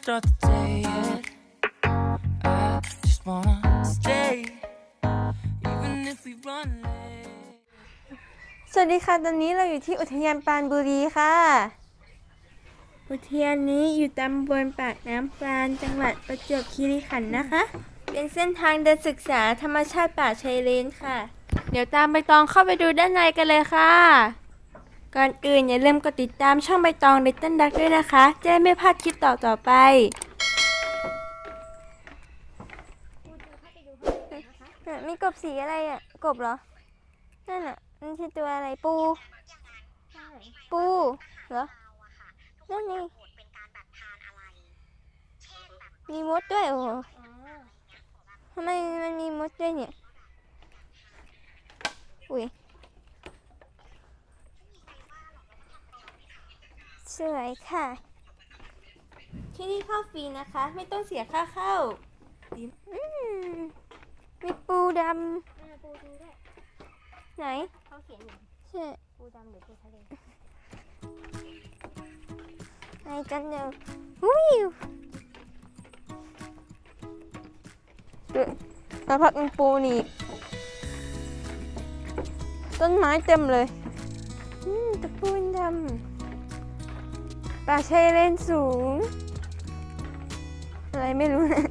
start the day yet. I just wanna stay, even if we run late. สวัสดีค่ะ ตอนนี้เราอยู่ที่อุทยานปรานบุรีค่ะ อุทยานนี้อยู่ตำบลปากน้ำปรานจังหวัดประจวบคีรีขันธ์นะคะ เป็นเส้นทางเดินศึกษาธรรมชาติป่าชายเลนค่ะ เดี๋ยวตามใบตองเข้าไปดูด้านในกันเลยค่ะ ก่อนอื่นอย่าลืมกดติดตามช่องใบตอง Little Duck ด้วยนะคะ จะได้ไม่พลาดคลิปต่อต่อๆไปมีกบสีอะไรอะ กบเหรอ นั่นอะมันคือตัวอะไรปู ปูเหรอ นั่นไงมีมดด้วยโอ้โหทำไมมันมีมดด้วยเนี่ย อุ้ย สวยค่ะ ที่นี่เข้าฟรีนะคะ ไม่ต้องเสียค่าเข้าอืมมีปูดำปูดูด้วยไหนเขาเขียนอยู่ใช่ปูดำหรือปูทะเลไหนกันเดี๋ยวอุ้ยเดี๋ยวมาพักมันปูนี่ต้นไม้เต็มเลย อืมตะปูนดำ ป่าชายเล่นสูง อะไรไม่รู้นะ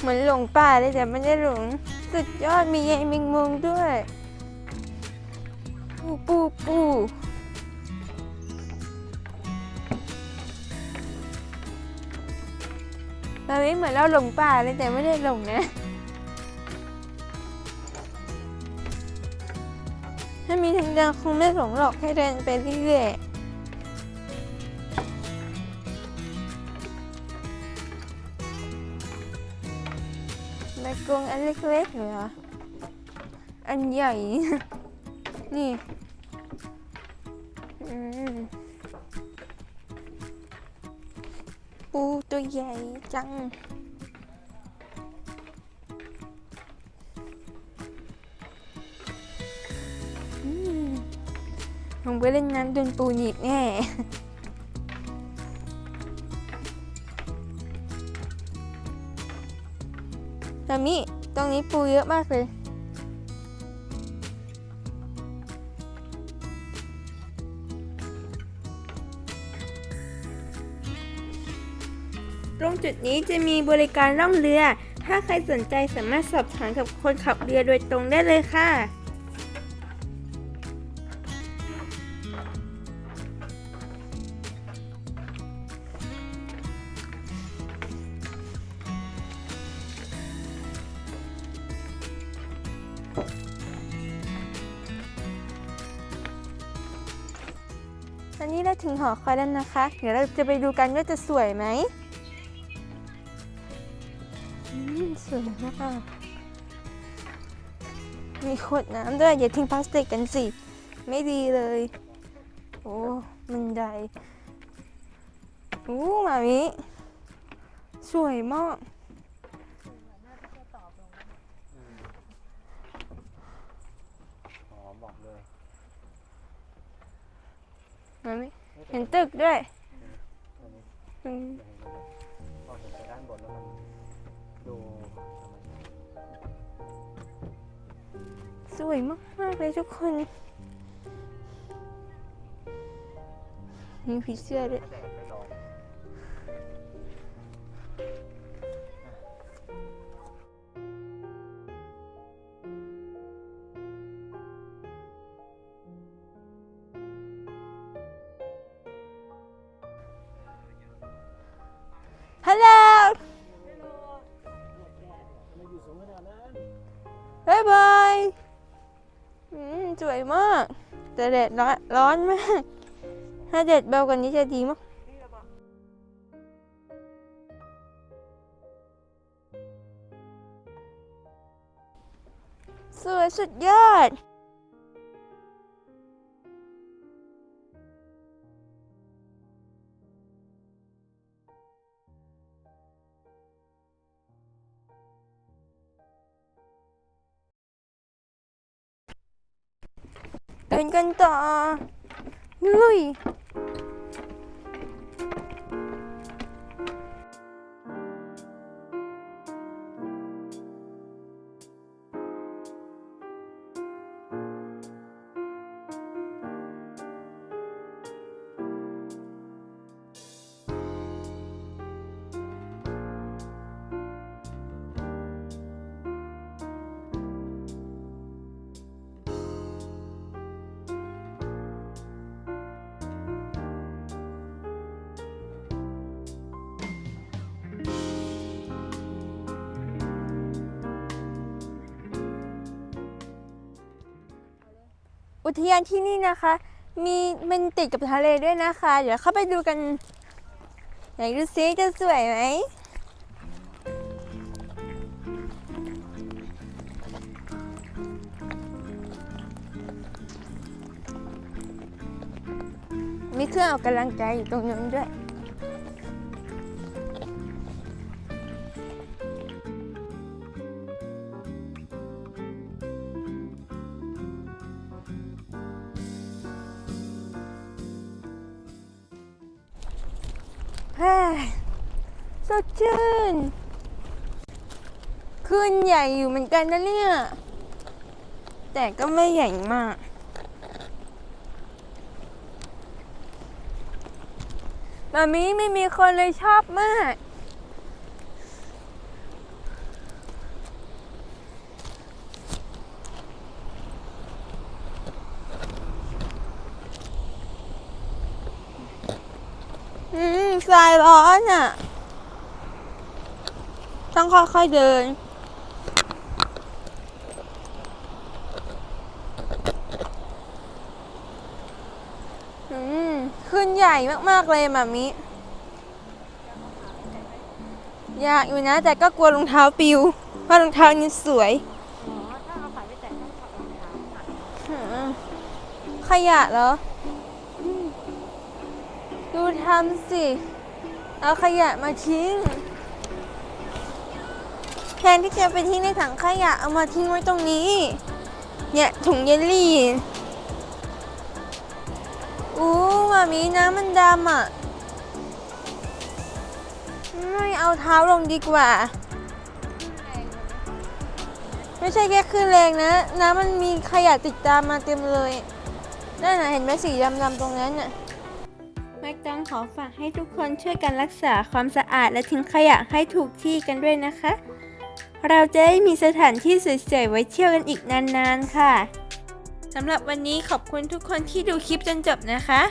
เหมือนหลงป่าเลยแต่ไม่ได้หลง สุดยอดมีใยแมงมุมด้วย ปูปูปูแบบนี้เหมือนเราหลงป่าเลยแต่ไม่ได้หลงนะ ถ้ามีทางเดินคงไม่หลงหรอกให้เดินไปเรื่อยๆใบกรงอันเล็กๆเหรอ อันใหญ่ นี่ ปูตัวใหญ่จังอืมลงไปเล่นน้ำโดนปูหนีบแน่แต่มีตรงนี้ปูเยอะมากเลย รงจุดนี้จะมีบริการล่องเรือ ถ้าใครสนใจสามารถสอบถามกับคนขับเรือโดยตรงได้เลยค่ะตอนนี้เราถึงหอคอยแล้วนะคะ เดี๋ยวเราจะไปดูกันว่าจะสวยไหม สวยมากมีขวดน้ำด้วย อย่าทิ้งพลาสติกกันสิ ไม่ดีเลย โอ้มันไดโอ้มามิสวยมากอ๋อบอกเลยมามิเห็นตึกด้วย สวยมาก ๆ เลยทุกคน มีผีเสื้อด้วยฮัลโหล อืมสวยมาก แต่แดดร้อนร้อนมาก ถ้าแดดเบากว่านี้จะดีมากสวยสุดยอด ดินกัน อุทยานที่นี่นะคะ มีมันติดกับทะเลด้วยนะคะ เดี๋ยวเข้าไปดูกันไหนดูซิจะสวยไหมมีเครื่องออกกำลังกายอยู่ตรงนั้นด้วย สดชื่น ขึ้นใหญ่อยู่เหมือนกันนะเนี่ย แต่ก็ไม่ใหญ่มาก มามีไม่มีคนเลยชอบมาก อืมคลายร้อนอะ ต้องค่อยๆเดิน อืม ขึ้นใหญ่มากๆเลยมามิ อยากอยู่นะ แต่ก็กลัวรองเท้าปิว เพราะรองเท้านี้สวยขาไปแตะต้องถอดรองเท้าค่ะอืมขยะเหรอดูทำสิ เอาขยะมาทิ้ง แทนที่จะไปทิ้งในถังขยะเอามาทิ้งไว้ตรงนี้ เนี่ยถุงเยลลี่อู้มามีน้ำมันดำอะ ไม่เอาเท้าลงดีกว่า ไม่ใช่แค่ขึ้นแรงนะ น้ำมันมีขยะติดตามมาเต็มเลยนั่นน่ะเห็นไหมสีดำๆตรงนั้นน่ะ ม็กต้องขอฝากให้ทุกคนช่วยกันรักษาความสะอาดและทิ้งขยะให้ถูกที่กันด้วยนะคะ เราจะได้มีสถานที่สวยๆไว้เที่ยวกันอีกนานๆค่ะสำหรับวันนี้ขอบคุณทุกคนที่ดูคลิปจนจบนะคะ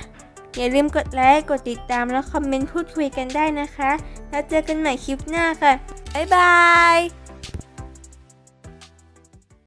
อย่าลืมกดไลค์ กดติดตามแล้วคอมเมนต์พูดคุยกันได้นะคะ แล้วเจอกันใหม่คลิปหน้าค่ะ บ๊ายบาย